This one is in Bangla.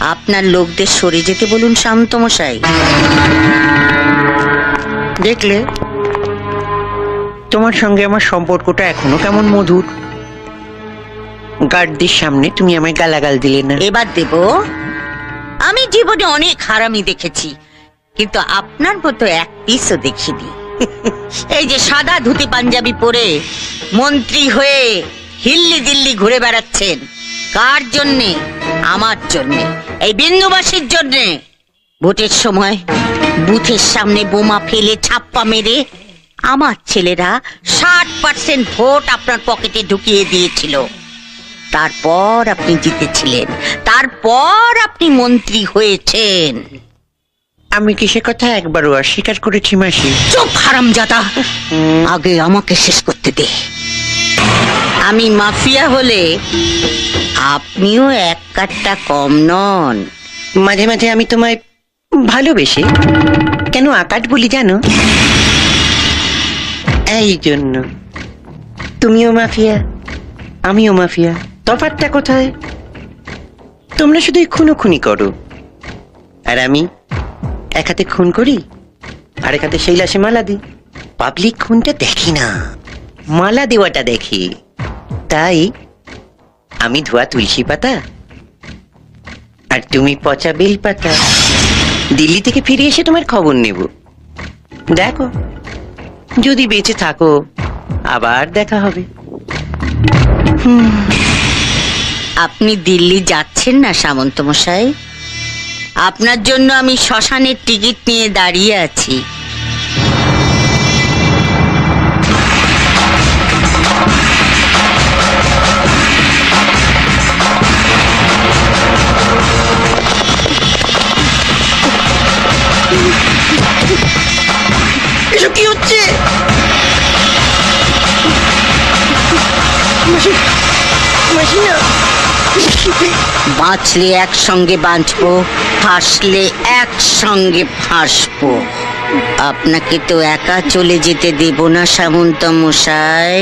আপনার লোকদের সরে যেতে বলুন শান্ত মশাই দেখলে? তোমার সঙ্গে আমার সম্পর্কটা এখনও কেমন মধুর? গার্ডদের সামনে তুমি আমায় গালাগাল দিলে না। এবার দেব। আমি জীবনে অনেক হারামি দেখেছি কিন্তু আপনার মতো এক পিসও দেখিনি। এই যে সাদা ধুতি পাঞ্জাবি পরে মন্ত্রী হয়ে হিল্লি দিল্লি ঘুরে বেড়াচ্ছেন কার জন্যে? আমার জন্য এই বিন্দুবাসীর জন্যে। ভোটের সময় বুথের সামনে বোমা ফেলে ছাপ্পা মেরে আমার ছেলেরা ষাট পার্সেন্ট ভোট আপনার পকেটে ঢুকিয়ে দিয়েছিল। তারপর আপনি জিতেছিলেন তারপর আপনি মন্ত্রী হয়েছেন। আমি কি সে কথা একবারও অস্বীকার করেছি মাসি? চুপ হারাম জাদা। আগে আমাকে শেষ করতে দে। আমি মাফিয়া হলে আপনিও এক কাটটা কম নন। মাঝে মাঝে আমি তোমায় ভালোবেসে কেন আকাট বলি জানো? এই জন্য। তুমিও মাফিয়া, আমিও মাফিয়া। তফাৎটা কোথায়? তোমরা শুধু খুনো খুনি করো। আর আমি এক হাতে খুন করি আর এক হাতে সেই লাশে মালা দিই। পাবলিক খুনটা দেখি না। মালা দেওয়াটা দেখি। তাই আমি ধোয়া তুলসী পাতা আর তুমি পচা বেল পাতা। দিল্লি থেকে ফিরে এসে তোমার খবর নেব। দেখো, যদি বেঁচে থাকো, আবার দেখা হবে। আপনি দিল্লি যাচ্ছেন না সামন্ত মশাই আপনার জন্য আমি শ্মশানের টিকিট নিয়ে দাঁড়িয়ে আছি। বাঁচলে একসঙ্গে বাঁচবো, ফাঁসলে একসঙ্গে ফাঁসবো। আপনাকে তো একা চলে যেতে দেব না সামন্ত মশাই